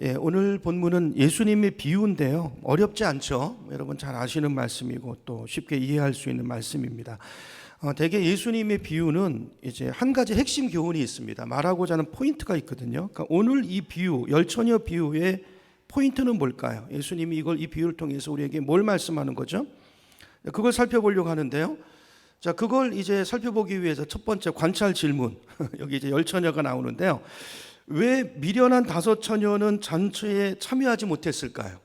예, 오늘 본문은 예수님의 비유인데요. 어렵지 않죠? 여러분 잘 아시는 말씀이고 또 쉽게 이해할 수 있는 말씀입니다. 어, 대개 예수님의 비유는 이제 한 가지 핵심 교훈이 있습니다. 말하고자 하는 포인트가 있거든요. 그러니까 오늘 이 비유, 열처녀 비유의 포인트는 뭘까요? 예수님이 이걸 이 비유를 통해서 우리에게 뭘 말씀하는 거죠? 그걸 살펴보려고 하는데요. 자, 그걸 이제 살펴보기 위해서 첫 번째 관찰 질문. 여기 이제 열처녀가 나오는데요. 왜 미련한 다섯 처녀는 잔치에 참여하지 못했을까요?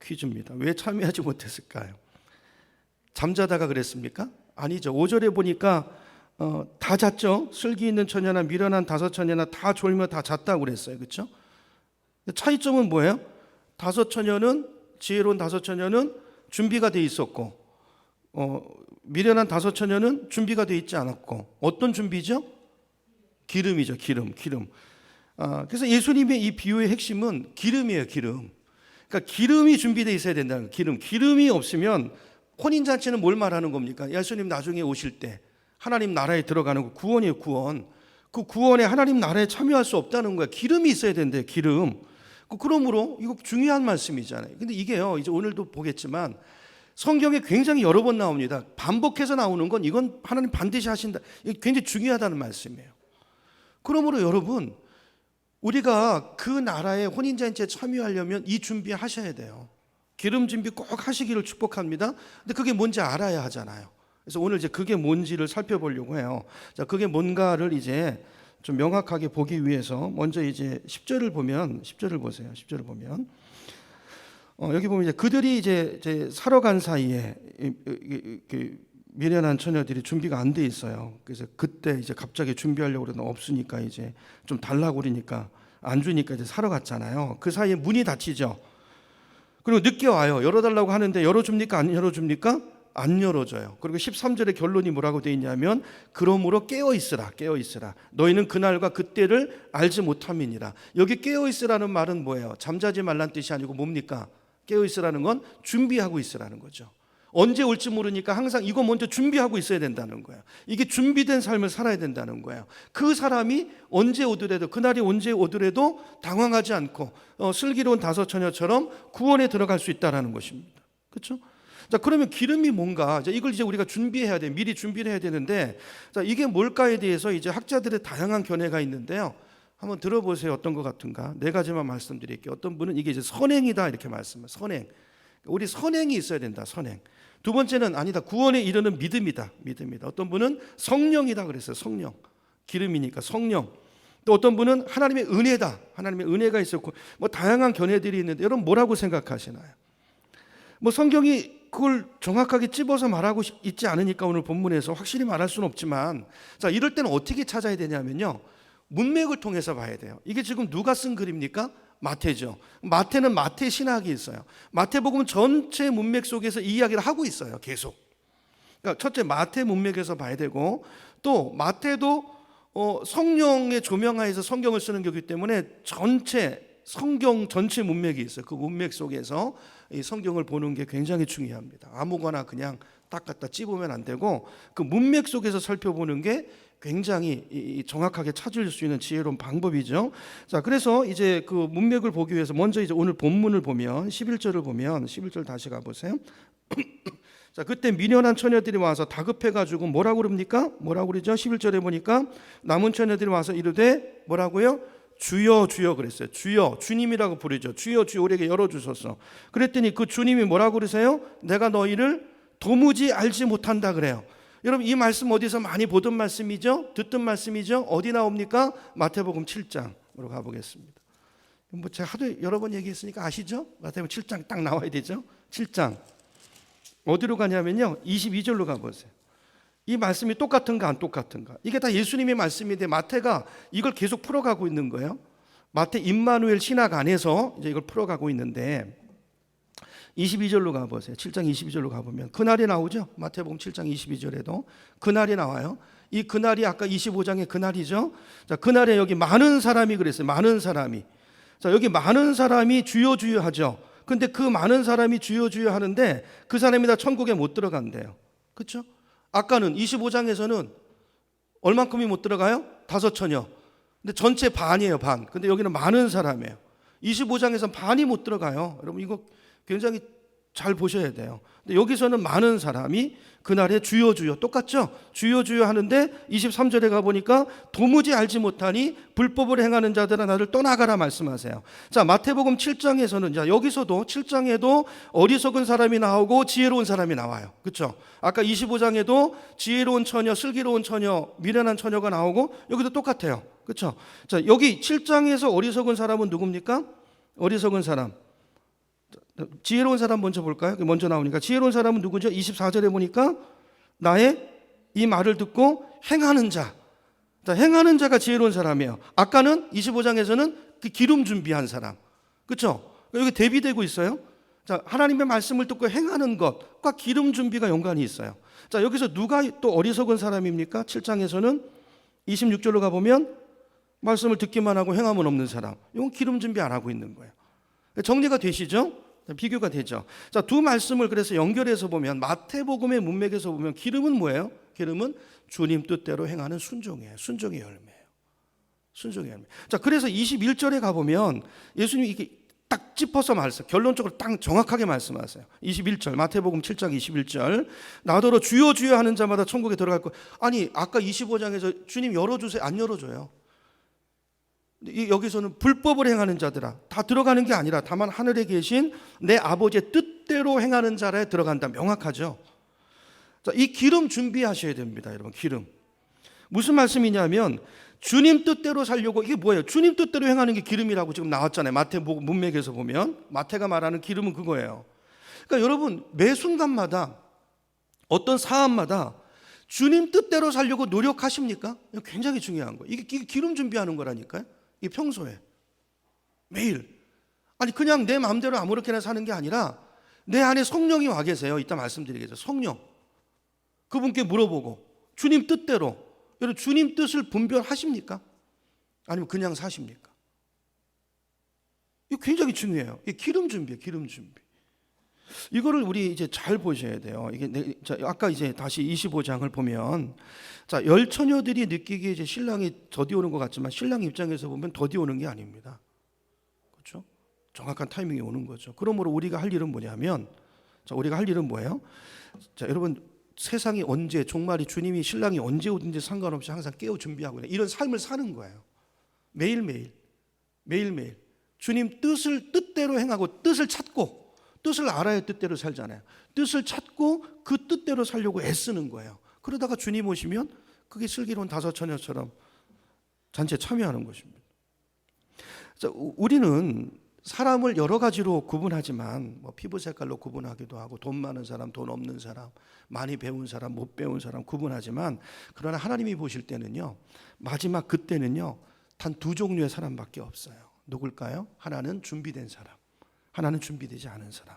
퀴즈입니다. 왜 참여하지 못했을까요? 잠자다가 그랬습니까? 아니죠. 5절에 보니까 어, 다 잤죠. 슬기 있는 처녀나 미련한 다섯 처녀나 다 졸며 다 잤다고 그랬어요. 그렇죠? 차이점은 뭐예요? 다섯 처녀는 지혜로운 다섯 처녀는 준비가 돼 있었고 어, 미련한 다섯 처녀는 준비가 돼 있지 않았고 어떤 준비죠? 기름이죠. 기름, 기름. 아, 그래서 예수님의 이 비유의 핵심은 기름이에요, 기름. 그러니까 기름이 준비되어 있어야 된다는 기름. 기름이 없으면 혼인잔치는 뭘 말하는 겁니까? 예수님 나중에 오실 때 하나님 나라에 들어가는 거 구원이에요, 구원. 그 구원에 하나님 나라에 참여할 수 없다는 거야. 기름이 있어야 된대요, 기름. 그 그러므로 이거 중요한 말씀이잖아요. 근데 이게요, 이제 오늘도 보겠지만 성경에 굉장히 여러 번 나옵니다. 반복해서 나오는 건 이건 하나님 반드시 하신다. 굉장히 중요하다는 말씀이에요. 그러므로 여러분, 우리가 그 나라의 혼인잔치에 참여하려면 이 준비하셔야 돼요. 기름 준비 꼭 하시기를 축복합니다. 근데 그게 뭔지 알아야 하잖아요. 그래서 오늘 이제 그게 뭔지를 살펴보려고 해요. 자, 그게 뭔가를 이제 좀 명확하게 보기 위해서 먼저 이제 10절을 보면 10절을 보세요. 10절을 보면 어, 여기 보면 이제 그들이 이제, 이제 사러 간 사이에 이, 이, 이, 이, 미련한 처녀들이 준비가 안 돼 있어요. 그래서 그때 이제 갑자기 준비하려고 그러는데 없으니까 이제 좀 달라고 그러니까 안 주니까 이제 사러 갔잖아요. 그 사이에 문이 닫히죠. 그리고 늦게 와요. 열어달라고 하는데 열어줍니까? 안 열어줍니까? 안 열어줘요. 그리고 13절의 결론이 뭐라고 돼 있냐면 그러므로 깨어 있으라. 깨어 있으라. 너희는 그날과 그때를 알지 못함이니라. 여기 깨어 있으라는 말은 뭐예요? 잠자지 말란 뜻이 아니고 뭡니까? 깨어 있으라는 건 준비하고 있으라는 거죠. 언제 올지 모르니까 항상 이거 먼저 준비하고 있어야 된다는 거예요. 이게 준비된 삶을 살아야 된다는 거예요. 그 사람이 언제 오더라도 그날이 언제 오더라도 당황하지 않고 어, 슬기로운 다섯 처녀처럼 구원에 들어갈 수 있다라는 것입니다. 그렇죠? 자 그러면 기름이 뭔가 자, 이걸 이제 우리가 준비해야 돼 미리 준비를 해야 되는데 자 이게 뭘까에 대해서 이제 학자들의 다양한 견해가 있는데요. 한번 들어보세요. 어떤 것 같은가? 네 가지만 말씀드릴게요. 어떤 분은 이게 이제 선행이다 이렇게 말씀해요. 선행. 우리 선행이 있어야 된다. 선행. 두 번째는 아니다. 구원에 이르는 믿음이다. 믿음이다. 어떤 분은 성령이다 그랬어요. 성령. 기름이니까 성령. 또 어떤 분은 하나님의 은혜다. 하나님의 은혜가 있었고 뭐 다양한 견해들이 있는데 여러분 뭐라고 생각하시나요? 뭐 성경이 그걸 정확하게 찝어서 말하고 있지 않으니까 오늘 본문에서 확실히 말할 수는 없지만 자 이럴 때는 어떻게 찾아야 되냐면요 문맥을 통해서 봐야 돼요 이게 지금 누가 쓴 글입니까? 마태죠. 마태는 마태 신학이 있어요. 마태복음 전체 문맥 속에서 이 이야기를 하고 있어요. 계속. 그러니까 첫째 마태 문맥에서 봐야 되고 또 마태도 어, 성령의 조명하에서 성경을 쓰는 거기 때문에 전체 성경 전체 문맥이 있어요. 그 문맥 속에서 이 성경을 보는 게 굉장히 중요합니다. 아무거나 그냥 딱 갖다 찝으면 안 되고 그 문맥 속에서 살펴보는 게 굉장히 정확하게 찾을 수 있는 지혜로운 방법이죠. 자, 그래서 이제 그 문맥을 보기 위해서 먼저 이제 오늘 본문을 보면 11절을 보면 11절 다시 가 보세요. 자, 그때 미련한 처녀들이 와서 다급해 가지고 뭐라고 그럽니까? 뭐라고 그러죠? 11절에 보니까 남은 처녀들이 와서 이르되 뭐라고요? 주여 주여 그랬어요. 주여 주님이라고 부르죠. 주여 주여 우리에게 열어 주소서. 그랬더니 그 주님이 뭐라고 그러세요? 내가 너희를 도무지 알지 못한다 그래요. 여러분 이 말씀 어디서 많이 보던 말씀이죠? 듣던 말씀이죠? 어디 나옵니까? 마태복음 7장으로 가보겠습니다. 뭐 제가 하도 여러 번 얘기했으니까 아시죠? 마태복음 7장 딱 나와야 되죠? 7장 어디로 가냐면요 22절로 가보세요. 이 말씀이 똑같은가 안 똑같은가? 이게 다 예수님의 말씀인데 마태가 이걸 계속 풀어가고 있는 거예요. 마태 임마누엘 신학 안에서 이제 이걸 풀어가고 있는데 22절로 가보세요. 7장 22절로 가보면 그날이 나오죠. 마태복음 7장 22절에도 그날이 나와요. 이 그날이 아까 25장의 그날이죠. 자, 그날에 여기 많은 사람이 그랬어요. 많은 사람이. 자, 여기 많은 사람이 주여 주여 하죠. 근데 그 많은 사람이 주여 주여 하는데 그 사람이 다 천국에 못 들어간대요. 그렇죠? 아까는 25장에서는 얼만큼이 못 들어가요? 다섯 천여. 근데 전체 반이에요, 반. 근데 여기는 많은 사람이에요. 25장에서 반이 못 들어가요. 여러분 이거 굉장히 잘 보셔야 돼요. 근데 여기서는 많은 사람이 그날에 주여 주여 똑같죠? 주여 주여 하는데 23절에 가 보니까 도무지 알지 못하니 불법을 행하는 자들아 나를 떠나가라 말씀하세요. 자, 마태복음 7장에서는 자, 여기서도 7장에도 어리석은 사람이 나오고 지혜로운 사람이 나와요. 그렇죠? 아까 25장에도 지혜로운 처녀, 슬기로운 처녀, 미련한 처녀가 나오고 여기도 똑같아요. 그렇죠? 자, 여기 7장에서 어리석은 사람은 누굽니까? 어리석은 사람. 지혜로운 사람 먼저 볼까요? 먼저 나오니까 지혜로운 사람은 누구죠? 24절에 보니까 나의 이 말을 듣고 행하는 자. 자, 행하는 자가 지혜로운 사람이에요. 아까는 25장에서는 그 기름 준비한 사람. 그렇죠? 여기 대비되고 있어요. 자, 하나님의 말씀을 듣고 행하는 것과 기름 준비가 연관이 있어요. 자, 여기서 누가 또 어리석은 사람입니까? 7장에서는 26절로 가 보면 말씀을 듣기만 하고 행함은 없는 사람. 이건 기름 준비 안 하고 있는 거예요. 정리가 되시죠? 비교가 되죠. 자, 두 말씀을 그래서 연결해서 보면 마태복음의 문맥에서 보면 기름은 뭐예요? 기름은 주님 뜻대로 행하는 순종이에요. 순종의 열매예요. 순종의 열매. 자, 그래서 21절에 가 보면 예수님이 이게 딱 짚어서 말씀, 결론적으로 딱 정확하게 말씀하세요. 21절, 마태복음 7장 21절. 나더러 주여 주여 하는 자마다 천국에 들어갈 거. 아니, 아까 25장에서 주님 열어주세요. 안 열어줘요. 이- 여기서는 불법을 행하는 자들아 다 들어가는 게 아니라 다만 하늘에 계신 내 아버지의 뜻대로 행하는 자라에 들어간다 명확하죠. 자, 이 기름 준비하셔야 됩니다, 여러분. 기름 무슨 말씀이냐면 주님 뜻대로 살려고 이게 뭐예요? 주님 뜻대로 행하는 게 기름이라고 지금 나왔잖아요. 마태 복- 문맥에서 보면 마태가 말하는 기름은 그거예요. 그러니까 여러분 매 순간마다 어떤 사안마다 주님 뜻대로 살려고 노력하십니까? 굉장히 중요한 거예요. 이게 기- 기름 준비하는 거라니까요. 이 평소에 매일 아니 그냥 내 마음대로 아무렇게나 사는 게 아니라 내 안에 성령이 와 계세요. 이따 말씀드리겠죠. 성령 그분께 물어보고 주님 뜻대로 여러분 주님 뜻을 분별하십니까? 아니면 그냥 사십니까? 이거 굉장히 중요해요. 이 기름 준비예요. 기름 준비. 이거를 우리 이제 잘 보셔야 돼요. 이게 내- 자, 아까 이제 다시 25장을 보면 자, 열 처녀들이 느끼기에 이제 신랑이 더디 오는 것 같지만 신랑 입장에서 보면 더디 오는 게 아닙니다. 그렇죠? 정확한 타이밍에 오는 거죠. 그러므로 우리가 할 일은 뭐냐면 자, 우리가 할 일은 뭐예요? 자, 여러분 세상이 언제 종말이 주님이 신랑이 언제 오든지 상관없이 항상 깨어 준비하고 이런 삶을 사는 거예요. 매일매일 매일매일 주님 뜻을 뜻대로 행하고 뜻을 찾고 뜻을 알아야 뜻대로 살잖아요. 뜻을 찾고 그 뜻대로 살려고 애쓰는 거예요. 그러다가 주님 오시면 그게 슬기로운 다섯 처녀처럼 잔치에 참여하는 것입니다. 우리는 사람을 여러 가지로 구분하지만 뭐 피부 색깔로 구분하기도 하고 돈 많은 사람, 돈 없는 사람, 많이 배운 사람, 못 배운 사람 구분하지만 그러나 하나님이 보실 때는요 마지막 그때는요 단 두 종류의 사람밖에 없어요. 누굴까요? 하나는 준비된 사람, 하나는 준비되지 않은 사람.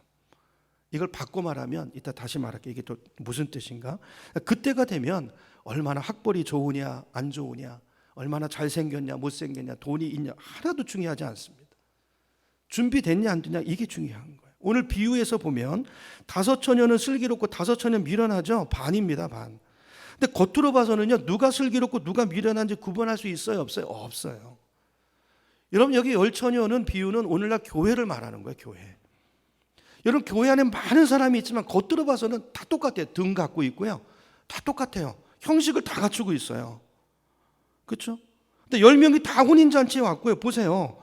이걸 바꿔 말하면 이따 다시 말할게 이게 또 무슨 뜻인가? 그때가 되면 얼마나 학벌이 좋으냐 안 좋으냐, 얼마나 잘 생겼냐 못 생겼냐, 돈이 있냐 하나도 중요하지 않습니다. 준비됐냐 안 됐냐 이게 중요한 거예요. 오늘 비유에서 보면 다섯 처녀는 슬기롭고 다섯 처녀는 미련하죠. 반입니다 반. 근데 겉으로 봐서는요 누가 슬기롭고 누가 미련한지 구분할 수 있어요 없어요? 없어요. 여러분 여기 열 처녀는 비유는 오늘날 교회를 말하는 거예요 교회. 여러분 교회 안에 많은 사람이 있지만 겉으로 봐서는 다 똑같아요. 등 갖고 있고요. 다 똑같아요. 형식을 다 갖추고 있어요. 그렇죠? 근데 열 명이 다 혼인 잔치에 왔고요. 보세요.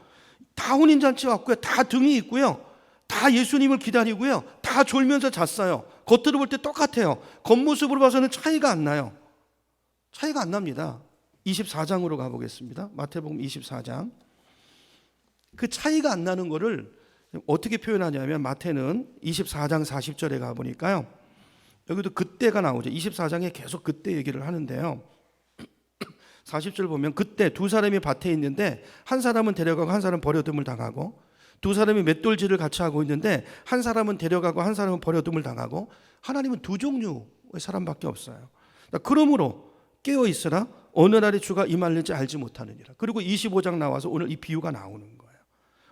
다 혼인 잔치에 왔고요. 다 등이 있고요. 다 예수님을 기다리고요. 다 졸면서 잤어요. 겉으로 볼 때 똑같아요. 겉모습으로 봐서는 차이가 안 나요. 차이가 안 납니다. 24장으로 가보겠습니다. 마태복음 24장. 그 차이가 안 나는 거를 어떻게 표현하냐면 마태는 24장 40절에 가 보니까요. 여기도 그때가 나오죠. 24장에 계속 그때 얘기를 하는데요. 40절 보면 그때 두 사람이 밭에 있는데 한 사람은 데려가고 한 사람은 버려둠을 당하고 두 사람이 맷돌질을 같이 하고 있는데 한 사람은 데려가고 한 사람은 버려둠을 당하고 하나님은 두 종류의 사람밖에 없어요. 그러므로 깨어 있으라 어느 날에 주가 임할는지 알지 못하느니라. 그리고 25장 나와서 오늘 이 비유가 나오는 거예요.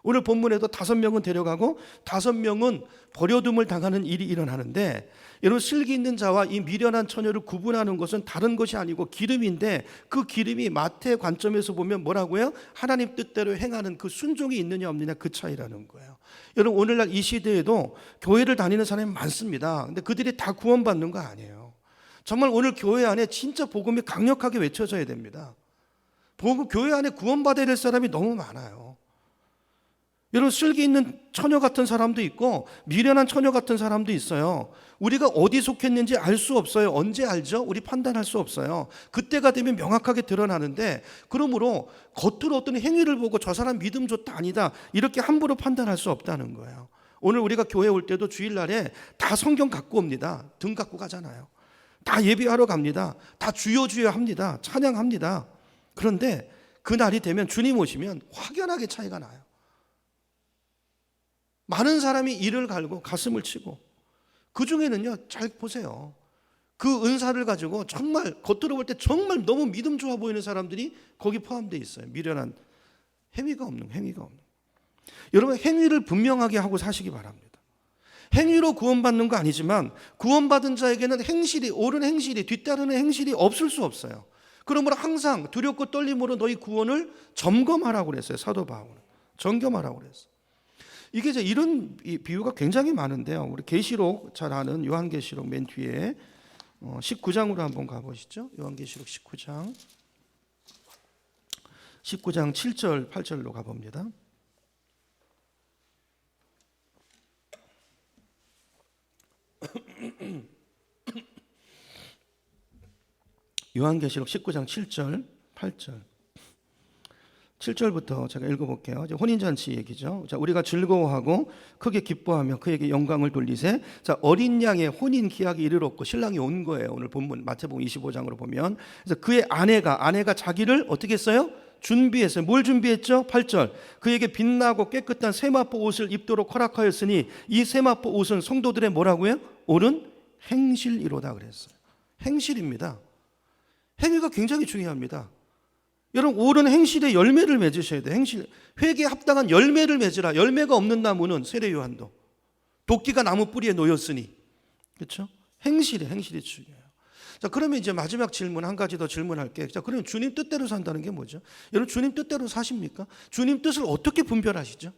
오늘 본문에도 다섯 명은 데려가고 다섯 명은 버려둠을 당하는 일이 일어나는데 여러분 슬기 있는 자와 이 미련한 처녀를 구분하는 것은 다른 것이 아니고 기름인데 그 기름이 마태 관점에서 보면 뭐라고요? 하나님 뜻대로 행하는 그 순종이 있느냐 없느냐 그 차이라는 거예요. 여러분 오늘날 이 시대에도 교회를 다니는 사람이 많습니다. 근데 그들이 다 구원받는 거 아니에요. 정말 오늘 교회 안에 진짜 복음이 강력하게 외쳐져야 됩니다. 복음 교회 안에 구원받아야 될 사람이 너무 많아요. 여러분 슬기 있는 처녀 같은 사람도 있고 미련한 처녀 같은 사람도 있어요. 우리가 어디 속했는지 알 수 없어요. 언제 알죠? 우리 판단할 수 없어요. 그때가 되면 명확하게 드러나는데 그러므로 겉으로 어떤 행위를 보고 저 사람 믿음 좋다 아니다 이렇게 함부로 판단할 수 없다는 거예요. 오늘 우리가 교회 올 때도 주일날에 다 성경 갖고 옵니다. 등 갖고 가잖아요. 다 예배하러 갑니다. 다 주여 주여 합니다. 찬양합니다. 그런데 그 날이 되면 주님 오시면 확연하게 차이가 나요. 많은 사람이 이를 갈고 가슴을 치고. 그 중에는요 잘 보세요. 그 은사를 가지고 정말 겉으로 볼 때 정말 너무 믿음 좋아 보이는 사람들이 거기 포함되어 있어요. 미련한 행위가 없는 행위가 없는. 여러분 행위를 분명하게 하고 사시기 바랍니다. 행위로 구원받는 거 아니지만 구원받은 자에게는 행실이 옳은 행실이 뒤따르는 행실이 없을 수 없어요. 그러므로 항상 두렵고 떨림으로 너희 구원을 점검하라고 그랬어요. 사도 바울은. 점검하라고 그랬어요 이게 이제 이런 비유가 굉장히 많은데요. 우리 계시록 잘 아는 요한계시록 맨 뒤에 19장으로 한번 가보시죠. 요한계시록 19장 19장 7절 8절로 가봅니다. 요한계시록 19장 7절 8절 7절부터 제가 읽어볼게요. 이제 혼인잔치 얘기죠. 자, 우리가 즐거워하고 크게 기뻐하며 그에게 영광을 돌리세. 자, 어린 양의 혼인 기약이 이르렀고 신랑이 온 거예요. 오늘 본문 마태복음 25장으로 보면. 그래서 그의 아내가 아내가 자기를 어떻게 했어요? 준비했어요. 뭘 준비했죠? 8절. 그에게 빛나고 깨끗한 세마포 옷을 입도록 허락하였으니 이 세마포 옷은 성도들의 뭐라고요? 옳은 행실이로다 그랬어요. 행실입니다. 행위가 굉장히 중요합니다. 여러분 옳은 행실의 열매를 맺으셔야 돼. 행실 회개에 합당한 열매를 맺으라. 열매가 없는 나무는 세례 요한도 도끼가 나무 뿌리에 놓였으니 그렇죠? 행실이 행실이 중요해요. 자 그러면 이제 마지막 질문 한 가지 더 질문할게요. 자 그러면 주님 뜻대로 산다는 게 뭐죠? 여러분 주님 뜻대로 사십니까? 주님 뜻을 어떻게 분별하시죠?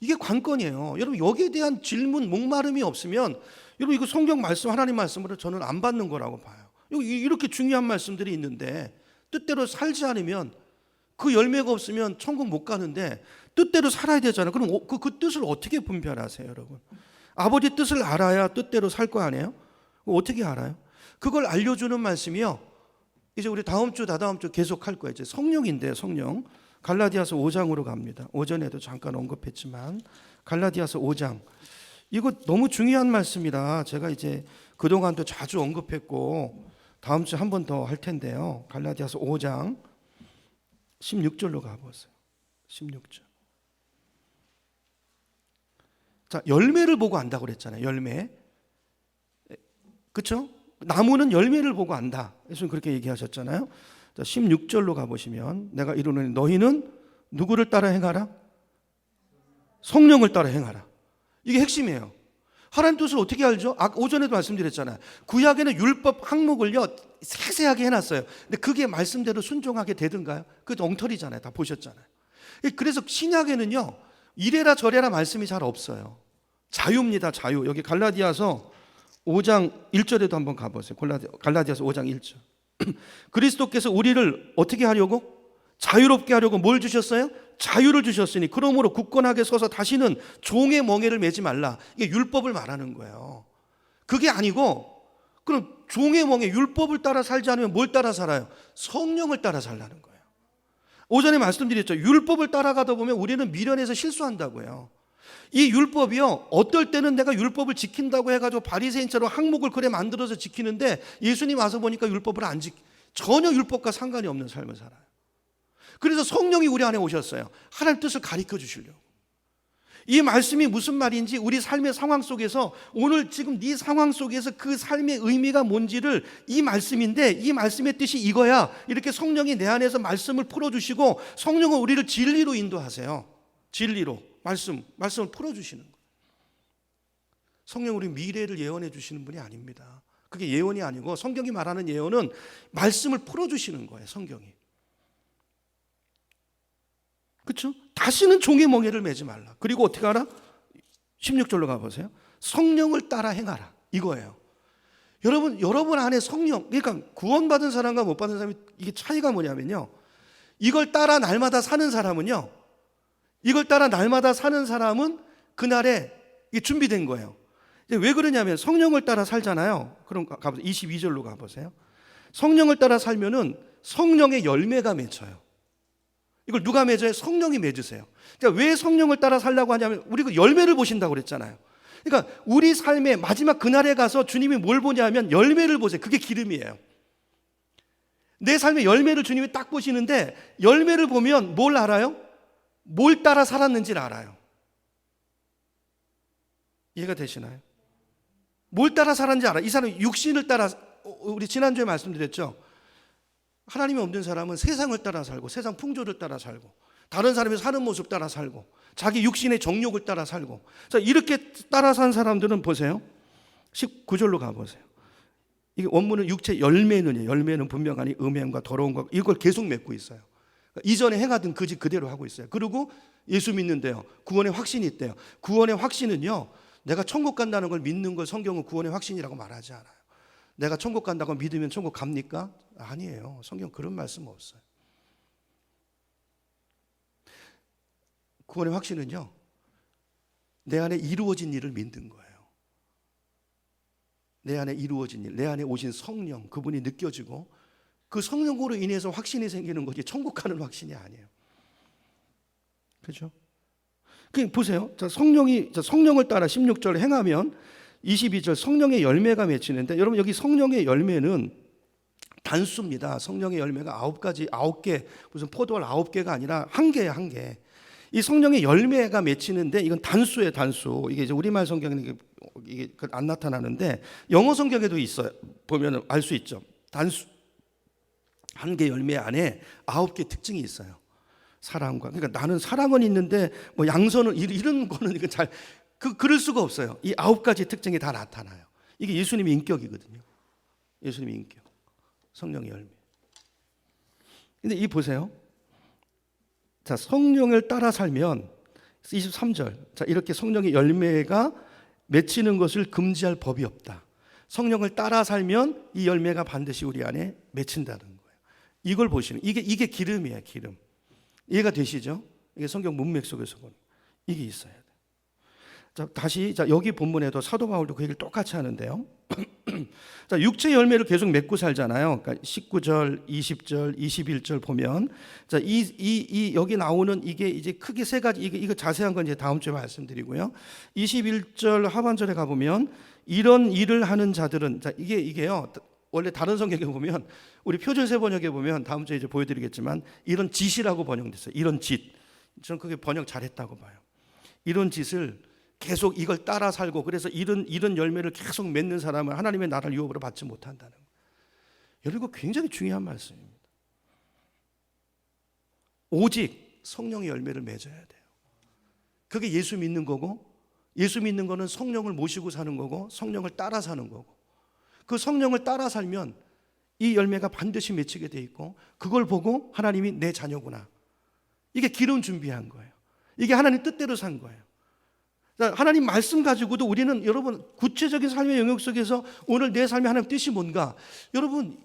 이게 관건이에요. 여러분 여기에 대한 질문 목마름이 없으면 여러분 이거 성경 말씀 하나님 말씀으로 저는 안 받는 거라고 봐요. 이렇게 중요한 말씀들이 있는데 뜻대로 살지 않으면 그 열매가 없으면 천국 못 가는데 뜻대로 살아야 되잖아요. 그럼 그, 그 뜻을 어떻게 분별하세요, 여러분? 아버지 뜻을 알아야 뜻대로 살 거 아니에요? 어떻게 알아요? 그걸 알려주는 말씀이요. 이제 우리 다음 주, 다다음 주 계속 할 거예요. 이제 성령인데 성령. 갈라디아서 5장으로 갑니다. 오전에도 잠깐 언급했지만 갈라디아서 5장. 이거 너무 중요한 말씀이라 제가 이제 그동안도 자주 언급했고 다음 주한번 더 할 텐데요. 갈라디아서 5장 16절로 가보세요. 16절. 자, 열매를 보고 안다고 그랬잖아요. 열매. 그렇죠? 나무는 열매를 보고 안다. 예수님 그렇게 얘기하셨잖아요. 자, 16절로 가보시면 내가 이르노니 너희는 누구를 따라 행하라? 성령을 따라 행하라. 이게 핵심이에요. 하나님 뜻을 어떻게 알죠? 아, 오전에도 말씀드렸잖아요. 구약에는 율법 항목을요 세세하게 해놨어요. 근데 그게 말씀대로 순종하게 되든가요? 그게 엉터리잖아요. 다 보셨잖아요. 그래서 신약에는요 이래라 저래라 말씀이 잘 없어요. 자유입니다. 자유. 여기 갈라디아서 5장 1절에도 한번 가보세요. 갈라디아 서 5장 1절. 그리스도께서 우리를 어떻게 하려고? 자유롭게 하려고 뭘 주셨어요? 자유를 주셨으니 그러므로 굳건하게 서서 다시는 종의 멍에를 매지 말라. 이게 율법을 말하는 거예요. 그게 아니고 그럼 종의 멍에 율법을 따라 살지 않으면 뭘 따라 살아요? 성령을 따라 살라는 거예요. 오전에 말씀드렸죠. 율법을 따라가다 보면 우리는 미련해서 실수한다고요. 이 율법이요. 어떨 때는 내가 율법을 지킨다고 해가지고 바리새인처럼 항목을 그래 만들어서 지키는데 예수님 와서 보니까 율법을 안 지, 전혀 율법과 상관이 없는 삶을 살아요. 그래서 성령이 우리 안에 오셨어요. 하나님 뜻을 가르쳐 주시려고. 이 말씀이 무슨 말인지 우리 삶의 상황 속에서 오늘 지금 네 상황 속에서 그 삶의 의미가 뭔지를 이 말씀인데 이 말씀의 뜻이 이거야. 이렇게 성령이 내 안에서 말씀을 풀어 주시고 성령은 우리를 진리로 인도하세요. 진리로. 말씀, 말씀을 풀어 주시는 거예요. 성령 우리 미래를 예언해 주시는 분이 아닙니다. 그게 예언이 아니고 성경이 말하는 예언은 말씀을 풀어 주시는 거예요. 성경이. 그렇죠? 다시는 종의 멍에를 매지 말라. 그리고 어떻게 하라? 16절로 가보세요. 성령을 따라 행하라. 이거예요. 여러분, 여러분 안에 성령, 그러니까 구원받은 사람과 못 받은 사람이 이게 차이가 뭐냐면요. 이걸 따라 날마다 사는 사람은요. 이걸 따라 날마다 사는 사람은 그날에 이게 준비된 거예요. 왜 그러냐면 성령을 따라 살잖아요. 그럼 가- 가보세요. 22절로 가보세요. 성령을 따라 살면은 성령의 열매가 맺혀요. 이걸 누가 맺어요? 성령이 맺으세요. 그러니까 왜 성령을 따라 살라고 하냐면 우리 그 열매를 보신다고 그랬잖아요. 그러니까 우리 삶의 마지막 그날에 가서 주님이 뭘 보냐면 열매를 보세요. 그게 기름이에요. 내 삶의 열매를 주님이 딱 보시는데 열매를 보면 뭘 알아요? 뭘 따라 살았는지를 알아요. 이해가 되시나요? 뭘 따라 살았는지 알아. 이 사람이 육신을 따라 어, 우리 지난주에 말씀드렸죠. 하나님이 없는 사람은 세상을 따라 살고 세상 풍조를 따라 살고 다른 사람이 사는 모습 따라 살고 자기 육신의 정욕을 따라 살고. 자 이렇게 따라 산 사람들은 보세요. 19절로 가보세요. 이게 원문은 육체 열매는 열매는 분명하니 음행과 더러운 것 이걸 계속 맺고 있어요. 그러니까 이전에 행하던 그 집 그대로 하고 있어요. 그리고 예수 믿는데요. 구원의 확신이 있대요. 구원의 확신은요 내가 천국 간다는 걸 믿는 걸 성경은 구원의 확신이라고 말하지 않아요 내가 천국 간다고 믿으면 천국 갑니까? 아니에요. 성경 그런 말씀 없어요. 구원의 확신은요. 내 안에 이루어진 일을 믿는 거예요. 내 안에 이루어진 일, 내 안에 오신 성령, 그분이 느껴지고 그 성령으로 인해서 확신이 생기는 거지 천국 가는 확신이 아니에요. 그렇죠? 그 보세요. 자, 성령이 자, 성령을 따라 16절 행하면 22절 성령의 열매가 맺히는데 여러분 여기 성령의 열매는 단수입니다. 성령의 열매가 아홉 가지 아홉 개 무슨 포도알 아홉 개가 아니라 한 개야 한 개. 이 성령의 열매가 맺히는데 이건 단수예요 단수. 이게 이제 우리말 성경에는 이게, 이게 안 나타나는데 영어 성경에도 있어요. 보면 알 수 있죠. 단수 한 개 열매 안에 아홉 개 특징이 있어요. 사랑과 그러니까 나는 사랑은 있는데 뭐 양선은 이- 이런 거는 이거 잘 그 그럴 수가 없어요. 이 아홉 가지 특징이 다 나타나요. 이게 예수님의 인격이거든요. 예수님의 인격. 성령의 열매. 근데 이 보세요. 자, 성령을 따라 살면 23절. 자, 이렇게 성령의 열매가 맺히는 것을 금지할 법이 없다. 성령을 따라 살면 이 열매가 반드시 우리 안에 맺힌다는 거예요. 이걸 보시는 이게 이게 기름이에요, 기름. 이해가 되시죠? 이게 성경 문맥 속에서 보는 이게 있어야 돼. 자, 다시 자, 여기 본문에도 사도 바울도 그 얘기를 똑같이 하는데요. 자, 육체 열매를 계속 맺고 살잖아요. 그러니까 19절, 20절, 21절 보면 자, 이, 이, 이 여기 나오는 이게 이제 크게 세 가지 이거, 이거 자세한 건 이제 다음 주에 말씀드리고요. 21절 하반절에 가 보면 이런 일을 하는 자들은 자, 이게 이게요. 원래 다른 성경에 보면 우리 표준 세 번역에 보면 다음 주에 이제 보여 드리겠지만 이런 짓이라고 번역됐어요. 이런 짓. 저는 그게 번역 잘했다고 봐요. 이런 짓을 계속 이걸 따라 살고 그래서 이런 이런 열매를 계속 맺는 사람은 하나님의 나라를 유업으로 받지 못한다는 거예요. 여러분 굉장히 중요한 말씀입니다. 오직 성령의 열매를 맺어야 돼요. 그게 예수 믿는 거고 예수 믿는 거는 성령을 모시고 사는 거고 성령을 따라 사는 거고 그 성령을 따라 살면 이 열매가 반드시 맺히게 돼 있고 그걸 보고 하나님이 내 자녀구나. 이게 기름 준비한 거예요. 이게 하나님 뜻대로 산 거예요. 자, 하나님 말씀 가지고도 우리는 여러분 구체적인 삶의 영역 속에서 오늘 내 삶의 하나님 뜻이 뭔가 여러분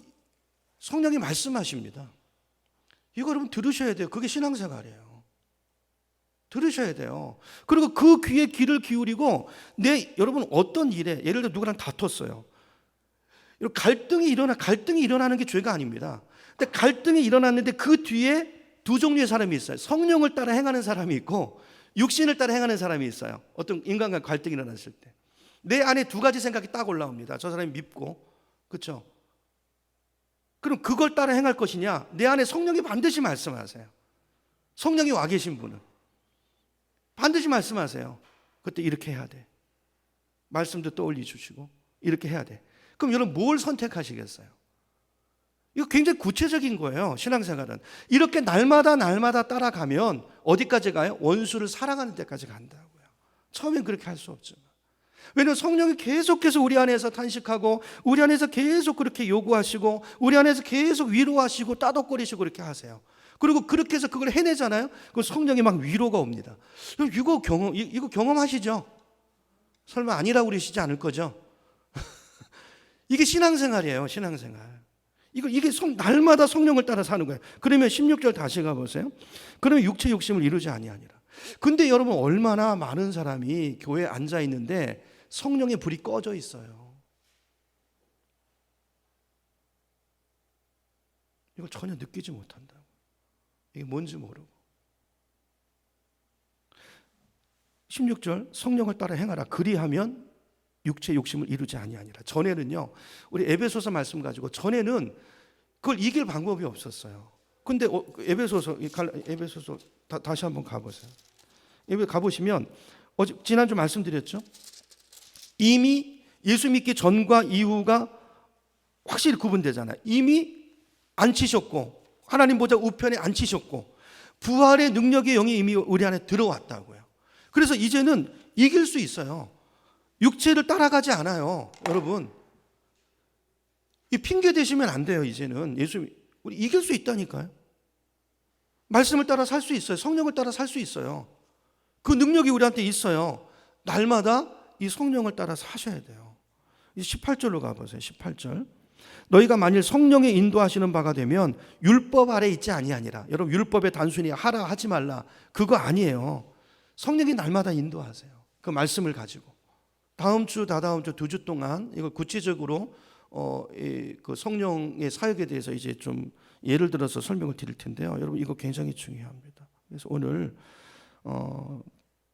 성령이 말씀하십니다. 이거 여러분 들으셔야 돼요. 그게 신앙생활이에요. 들으셔야 돼요. 그리고 그 귀에 귀를 기울이고 내 여러분 어떤 일에 예를 들어 누구랑 다퉜어요. 갈등이 일어나 갈등이 일어나는 게 죄가 아닙니다. 근데 갈등이 일어났는데 그 뒤에 두 종류의 사람이 있어요. 성령을 따라 행하는 사람이 있고 육신을 따라 행하는 사람이 있어요. 어떤 인간과 갈등이 일어났을 때. 내 안에 두 가지 생각이 딱 올라옵니다. 저 사람이 밉고, 그렇죠? 그럼 그걸 따라 행할 것이냐? 내 안에 성령이 반드시 말씀하세요. 성령이 와 계신 분은 반드시 말씀하세요. 그때 이렇게 해야 돼. 말씀도 떠올리 주시고 이렇게 해야 돼. 그럼 여러분 뭘 선택하시겠어요? 이거 굉장히 구체적인 거예요. 신앙생활은 이렇게 날마다 날마다 따라가면 어디까지 가요? 원수를 사랑하는 데까지 간다고요. 처음엔 그렇게 할 수 없지만. 왜냐하면 성령이 계속해서 우리 안에서 탄식하고 우리 안에서 계속 그렇게 요구하시고 우리 안에서 계속 위로하시고 따독거리시고 그렇게 하세요. 그리고 그렇게 해서 그걸 해내잖아요. 그 성령이 막 위로가 옵니다. 이거 경험 이- 이거 경험하시죠? 설마 아니라고 그러시지 않을 거죠? 이게 신앙생활이에요. 신앙생활. 이거 이게 성, 날마다 성령을 따라 사는 거예요. 그러면 16절 다시 가 보세요. 그러면 육체 욕심을 이루지 아니하니라. 근데 여러분 얼마나 많은 사람이 교회에 앉아 있는데 성령의 불이 꺼져 있어요. 이걸 전혀 느끼지 못한다고. 이게 뭔지 모르고. 16절 성령을 따라 행하라. 그리하면 육체 욕심을 이루지 아니하니라. 전에는요. 우리 에베소서 말씀 가지고 전에는 그걸 이길 방법이 없었어요. 근데 어, 그 에베소서 에베소서 다, 다시 한번 가 보세요. 에베 가 보시면 어제 지난주 말씀드렸죠. 이미 예수 믿기 전과 이후가 확실히 구분되잖아요. 이미 앉히셨고 하나님 보좌 우편에 앉히셨고 부활의 능력의 영이 이미 우리 안에 들어왔다고요. 그래서 이제는 이길 수 있어요. 육체를 따라가지 않아요, 여러분. 이 핑계 대시면 안 돼요, 이제는. 예수 우리 이길 수 있다니까요. 말씀을 따라 살 수 있어요. 성령을 따라 살 수 있어요. 그 능력이 우리한테 있어요. 날마다 이 성령을 따라 사셔야 돼요. 이 18절로 가 보세요. 18절. 너희가 만일 성령의 인도하시는 바가 되면 율법 아래 있지 아니하니라. 여러분 율법에 단순히 하라 하지 말라 그거 아니에요. 성령이 날마다 인도하세요. 그 말씀을 가지고 다음 주 다다음 주 두 주 동안 이걸 구체적으로 어, 이, 그 성령의 사역에 대해서 이제 좀 예를 들어서 설명을 드릴 텐데요. 여러분 이거 굉장히 중요합니다. 그래서 오늘 어,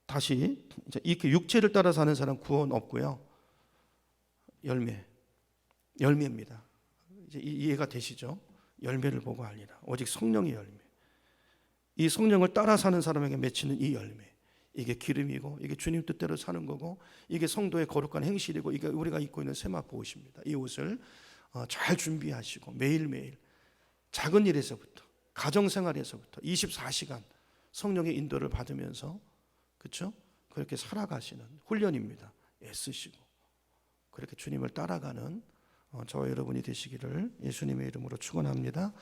다시 이렇게 육체를 따라 사는 사람 구원 없고요. 열매, 열매입니다. 이제 이- 이해가 되시죠? 열매를 보고 알리라. 오직 성령의 열매. 이 성령을 따라 사는 사람에게 맺히는 이 열매. 이게 기름이고 이게 주님 뜻대로 사는 거고 이게 성도의 거룩한 행실이고 이게 우리가 입고 있는 세마포 옷입니다. 이 옷을 어, 잘 준비하시고 매일매일 작은 일에서부터 가정 생활에서부터 24시간 성령의 인도를 받으면서 그렇죠? 그렇게 살아가시는 훈련입니다. 애쓰시고 그렇게 주님을 따라가는 어, 저와 여러분이 되시기를 예수님의 이름으로 축원합니다.